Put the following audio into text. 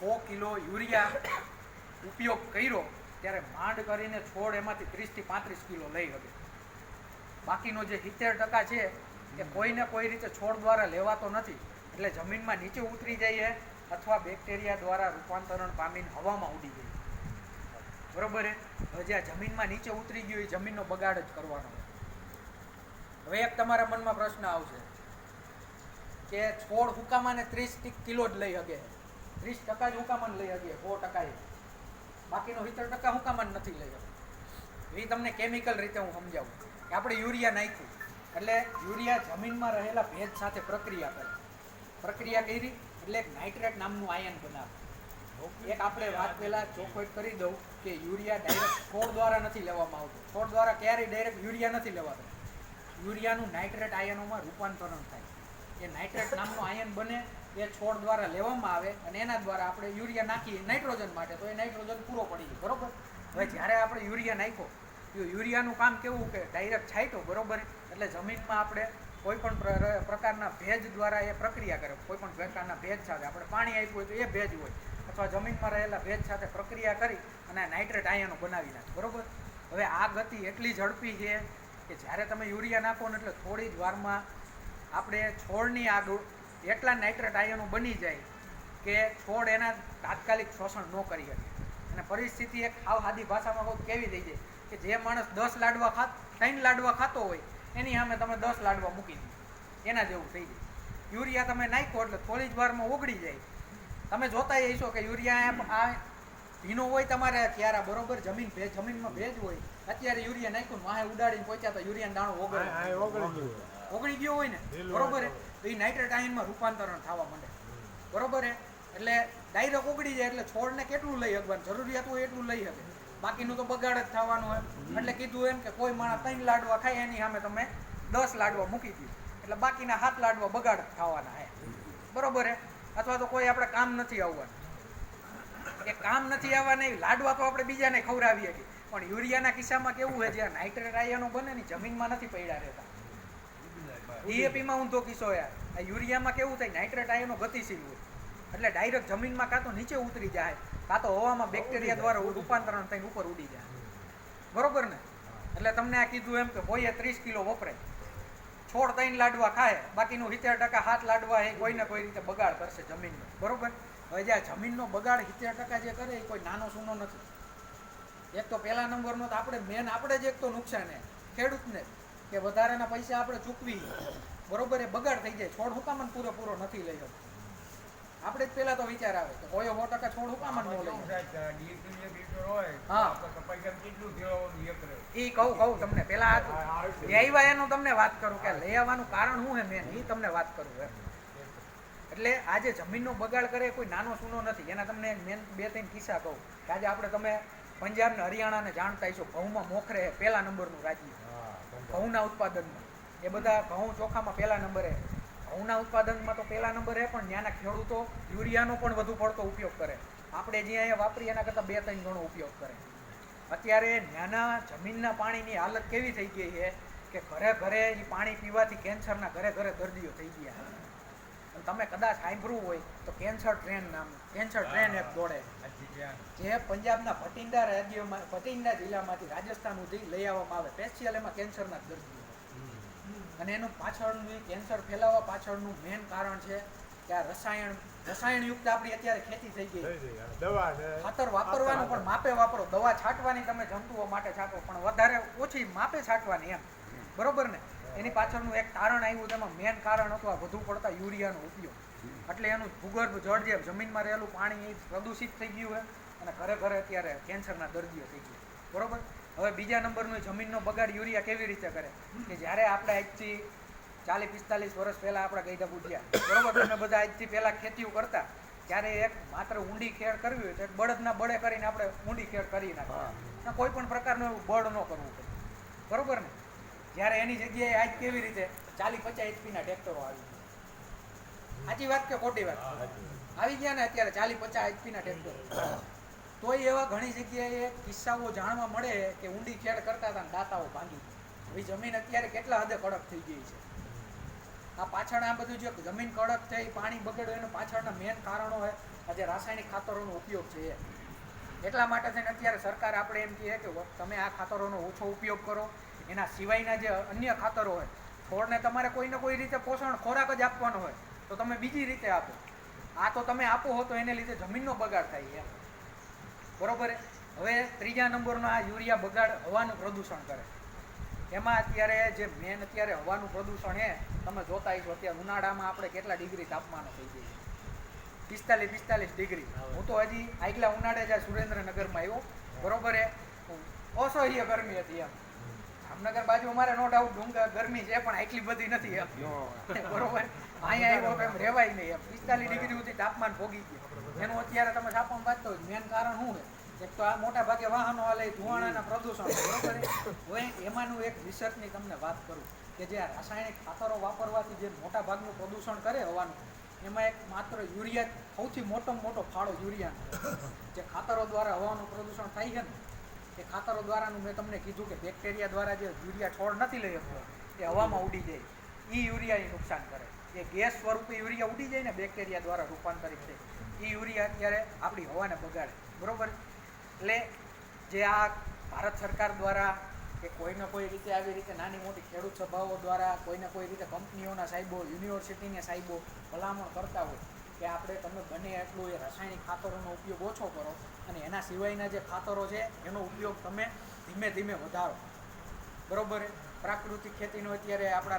સો kilo urea ઉપયોગ કર્યો, ત્યારે માંડ કરીને છોડ એમાંથી ત્રીસથી પાંત્રીસ કિલો લઈ શકે. બાકીનો જે સિત્તેર ટકા છે એ કોઈને કોઈ રીતે છોડ દ્વારા લેવાતો નથી, એટલે જમીનમાં નીચે ઉતરી જઈએ અથવા બેક્ટેરિયા દ્વારા રૂપાંતરણ પામીને હવામાં ઉડી જઈએ. બરોબર હવે જે આ જમીનમાં નીચે ઉતરી ગયું, એ જમીનનો બગાડ જ કરવાનો હવે એક તમારા મનમાં પ્રશ્ન આવશે કે છોડ હુકામાને ત્રીસ કિલો જ લઈ શકે. ત્રીસ ટકા જ હુકામાન લઈ શકીએ સો ટકા એ બાકીનો સિત્તેર ટકા હુકામાન નથી લઈ શકતો એ તમને કેમિકલ રીતે હું સમજાવું. કે આપણે યુરિયા નાખ્યું. એટલે યુરિયા જમીનમાં રહેલા ભેજ સાથે પ્રક્રિયા કરે. પ્રક્રિયા કરી, એટલે એક નાઇટ્રેટ નામનું આયન બનાવે. એક આપણે વાત પહેલાં ચોખવટ કરી દઉં કે યુરિયા ડાયરેક્ટ છોડ દ્વારા નથી લેવામાં આવતું. છોડ દ્વારા ક્યારેય ડાયરેક્ટ યુરિયા નથી લેવાતું. યુરિયાનું નાઇટ્રેટ આયનોમાં રૂપાંતરણ થાય. એ નાઇટ્રેટ નામનું આયન બને એ છોડ દ્વારા લેવામાં આવે અને એના દ્વારા આપણે યુરિયા નાખીએ નાઇટ્રોજન માટે, તો એ નાઇટ્રોજન પૂરો પડી જાય, બરોબર? હવે જ્યારે આપણે યુરિયા નાખ્યો, તો યુરિયાનું કામ કેવું કે ડાયરેક્ટ છાંટ્યો, બરોબર? એટલે જમીનમાં આપણે કોઈ પણ પ્ર- પ્રકારના ભેજ દ્વારા એ પ્રક્રિયા કરે. કોઈ પણ પ્રકારના ભેજ સાથે, આપણે પાણી આપ્યું હોય તો એ ભેજ હોય, અથવા જમીનમાં રહેલા ભેજ સાથે પ્રક્રિયા કરી અને નાઇટ્રેટ આયનો બનાવી નાખે, બરોબર? હવે આ ગતિ એટલી ઝડપી છે કે જ્યારે તમે યુરિયા નાખો ને એટલે થોડી જ વારમાં આપણે છોડની આગળ એટલા નાઇટ્રેટ આયનો બની જાય કે છોડ એના તાત્કાલિક શોષણ ન કરી શકે. અને પરિસ્થિતિ એક હાવ સાદી ભાષામાં કહું કેવી થઈ જાય કે જે માણસ દસ લાડવા ખાત ત્રણ લાડવા ખાતો હોય એની સામે તમે દસ લાડવા મૂકી દો. એના જેવું થઈ જાય. યુરિયા તમે નાખો એટલે થોડી જ વારમાં ઓગળી જાય. તમે જોતા હશો કે યુરિયા એમ આ ભીનો હોય તમારે ત્યારે બરોબર જમીન ભેજ જમીનમાં ભેજ હોય અત્યારે યુરિયા નાખ્યું વાહે ઉડાડીને પહોંચ્યા તો યુરિયા દાણો ઓગળે ઓગળી ગયો હોય ને? બરોબર તો એ નાઇટ્રેટ આયનમાં રૂપાંતરણ થવા માંડે. બરોબર હે? એટલે ડાયરેક્ટ ઓગળી જાય એટલે છોડને કેટલું લઈ શકવાનું જરૂરિયાત હોય એટલું લઈ શકે બાકીનું તો બગાડ જ થવાનું હોય એટલે કીધું એમ કે કોઈ માણસ ત્રણ લાડવા ખાય, એની સામે તમે દસ લાડવા મૂકી દો એટલે બાકીના સાત લાડવા બગાડ જ થવાના હે. બરોબર છે અથવા તો કોઈ આપણે કામ નથી આવવાનું. એ કામ નથી આવવાના લાડવા તો આપણે બીજાને ખવડાવીએ છીએ. પણ યુરિયાના કિસ્સામાં કેવું છે જ્યાં નાઇટ્રેટ આયનો બને ને જમીનમાં નથી પડ્યા રહેતા. ડીએપીમાં ઊંધો કિસ્સો આ. યુરિયામાં કેવું થાય, નાઇટ્રેટ આયનો ગતિશીલ હોય. એટલે ડાયરેક્ટ જમીનમાં કાં તો નીચે ઉતરી જાય, કાં તો હવામાં બેક્ટેરિયા દ્વારા રૂપાંતરણ થઈને ઉપર ઉડી જાય. બરોબર ને? એટલે તમને આ કીધું એમ કે ભોઈએ ત્રીસ કિલો વપરાય. છોડ ત્રણ લાડવા ખાય, બાકીનું સિત્તેર ટકા હાથ લાડવા એ કોઈને કોઈ રીતે બગાડ કરશે જમીનનો બરોબર? હવે જે આ જમીનનો બગાડ સિત્તેર ટકા જે કરે, એ કોઈ નાનો સૂનો નથી. એક તો પહેલા નંબરનો તો આપણે મેન આપણે જ એક તો નુકસાન હે, ખેડૂતને. કે વધારાના પૈસા આપણે ચૂકવી. બરોબર એ બગાડ થઈ જાય. છોડ હુકામન પૂરેપૂરો નથી લઈ આપણે જ પહેલા તો વિચાર આવે કે કોઈ સો ટકા છોડ હુકામન ન લઈ હા. એ કહું કહું તમને. પેલા લેવા એનું તમને વાત કરું કે લઈ આવવાનું કારણ શું હે મેન? એ તમને વાત કરું હે એટલે આજે જમીનનો બગાડ કરે કોઈ નાનો સૂનો નથી. એના તમને મેન બે ત્રણ કિસ્સા કહું. કે આજે આપણે તમે પંજાબ ને હરિયાણાને જાણતા છો ઘઉંમાં મોખરે પહેલા નંબરનું રાજ્ય. ઘઉંના ઉત્પાદનમાં. એ બધા ઘઉં ચોખામાં પહેલા નંબરે ઘઉંના ઉત્પાદનમાં તો પહેલા નંબરે પણ ત્યાંના ખેડૂતો યુરિયાનો પણ વધુ પડતો ઉપયોગ કરે. આપણે જ્યાં અહીંયા વાપરીએ એના કરતાં બે ત્રણ ગણો ઉપયોગ કરે. અત્યારે નાના જમીનના પાણીની હાલત કેવી થઈ ગઈ છે કે ઘરે ઘરે એ પાણી પીવાથી કેન્સરના ઘરે ઘરે દર્દીઓ થઈ ગયા. તમે કદાચ સાંભળ્યું હોય તો કેન્સર ટ્રેન નામ કેન્સર ટ્રેન એક દોડે. જે પંજાબના ભટિંડા રાજ્યમાં ભટિંડા જિલ્લામાંથી રાજસ્થાન સુધી લઈ આવવામાં આવે. સ્પેશિયલ એમાં કેન્સરના દર્દીઓ અને એનું પાછળનું કેન્સર ફેલાવવા પાછળનું મેઇન કારણ છે કે આ રસાયણ રસાયણયુક્ત આપણી અત્યારે ખેતી થઈ ગઈ. દવા ખાતર વાપરવાનું પણ માપે વાપરો. દવા છાંટવાની તમે જંતુઓ માટે છાંટો પણ વધારે ઓછી માપે છાંટવાની એમ. બરોબર ને? એની પાછળનું એક કારણ આવ્યું તેમાં મેન કારણ હતું આ વધુ પડતા યુરિયાનો ઉપયોગ. એટલે એનું ભૂગર્ભ જળ જે જમીનમાં રહેલું પાણી એ પ્રદૂષિત થઈ ગયું છે અને ઘરે ઘરે અત્યારે કેન્સરના દર્દીઓ થઈ ગયા. બરોબર? હવે બીજા નંબરનું જમીનનો બગાડ યુરિયા કેવી રીતે કરે? કે જ્યારે આપણે આજથી ચાલીસ પિસ્તાલીસ વર્ષ પહેલાં આપણા ગઈઢા પૂજ્યા. બરોબર? તમે બધા આજથી પહેલાં ખેતીઓ કરતા. ત્યારે એક માત્ર ઊંડી ખેડ કરવી હોય તો એક બળદના બળે કરીને આપણે ઊંડી ખેડ કરી નાખીએ. કોઈ પણ પ્રકારનું એવું બળ ન કરવું પડે. બરોબર ને? જ્યારે એની જગ્યાએ આજ કેવી રીતે ચાલી પચાસ એચપીના ટ્રેક્ટરો આવી ગયા. સાચી વાત કે ખોટી વાત? આવી ગયા ને અત્યારે ચાલી પચાસ એચપીના ટ્રેક્ટરો તોય એવા ઘણી જગ્યાએ કિસ્સાઓ જાણવા મળે કે ઊંડી ખેડ કરતા હતા ને દાતાઓ ભાંગી હવે જમીન અત્યારે કેટલા હદે કડક થઈ ગઈ છે? આ પાછળ આ બધું જે જમીન કડક થઈ પાણી બગડ્યું એનું પાછળના મેન કારણો છે આજે રાસાયણિક ખાતરોનો ઉપયોગ છે એટલા માટે થઈને અત્યારે સરકાર આપણે એમ કહે કે તમે આ ખાતરોનો ઓછો ઉપયોગ કરો. એના સિવાયના જે અન્ય ખાતરો હોય છોડને તમારે કોઈને કોઈ રીતે પોષણ ખોરાક જ આપવાનો હોય તો તમે બીજી રીતે આપો. આ તો તમે આપો હો તો એને લીધે જમીનનો બગાડ થાય એમ. બરોબર? હવે ત્રીજા નંબરનો આ યુરિયા બગાડ હવાનું પ્રદૂષણ કરે. એમાં અત્યારે જે મેન અત્યારે હવાનું પ્રદૂષણ એ તમે જોતા છો અત્યારે ઉનાળામાં આપણે કેટલા ડિગ્રી તાપમાન થઈ જાય પિસ્તાલીસ પિસ્તાલીસ ડિગ્રી. હું. તો હજી આગલા ઉનાળે જ્યાં સુરેન્દ્રનગરમાં આવ્યો. બરોબર એ? અસહ્ય ગરમી હતી એમ. જામનગર બાજુ અમારે નો ડાઉટ ડુંગર ગરમી છે પણ એટલી બધી નથી બરોબર? અહીંયા આવ્યો એમ રહેવાય નહીં એમ. પિસ્તાલીસ ડિગ્રી સુધી તાપમાન ભોગી ગયું. એનું અત્યારે તમે તાપમાન વાંચતો હોય મેન કારણ શું છે? એક તો આ મોટા ભાગે વાહનો હાલે ધુવાણાના પ્રદૂષણ બરોબર હવે એમાંનું એક રિસર્ચની તમને વાત કરું કે જે રાસાયણિક ખાતરો વાપરવાથી જે મોટા ભાગનું પ્રદૂષણ કરે હવાનું એમાં એક માત્ર યુરિયા સૌથી મોટો મોટો ફાળો યુરિયાનો જે ખાતરો દ્વારા હવાનું પ્રદૂષણ થાય છે ને એ ખાતરો દ્વારાનું મેં તમને કીધું કે બેક્ટેરિયા દ્વારા જે યુરિયા છોડ નથી લઈ શકતો, એ હવામાં ઉડી જાય. એ યુરિયાને નુકસાન કરે. એ ગેસ સ્વરૂપે યુરિયા ઉડી જાય ને બેક્ટેરિયા દ્વારા રૂપાંતરિત થાય. એ યુરિયા અત્યારે આપણી હવાને બગાડે. બરાબર? એટલે જે આ ભારત સરકાર દ્વારા કે કોઈને કોઈ રીતે આવી રીતે નાની મોટી ખેડૂત સભાઓ દ્વારા કોઈને કોઈ રીતે કંપનીઓના સાહેબો, યુનિવર્સિટીના સાહેબો ભલામણ કરતા હોય કે આપણે તમે બને એટલું એ રાસાયણિક ખાતરોનો ઉપયોગ ઓછો કરો અને એના સિવાયના જે ખાતરો છે, એનો ઉપયોગ તમે ધીમે ધીમે વધારો બરોબર? પ્રાકૃતિક ખેતીનો અત્યારે આપણા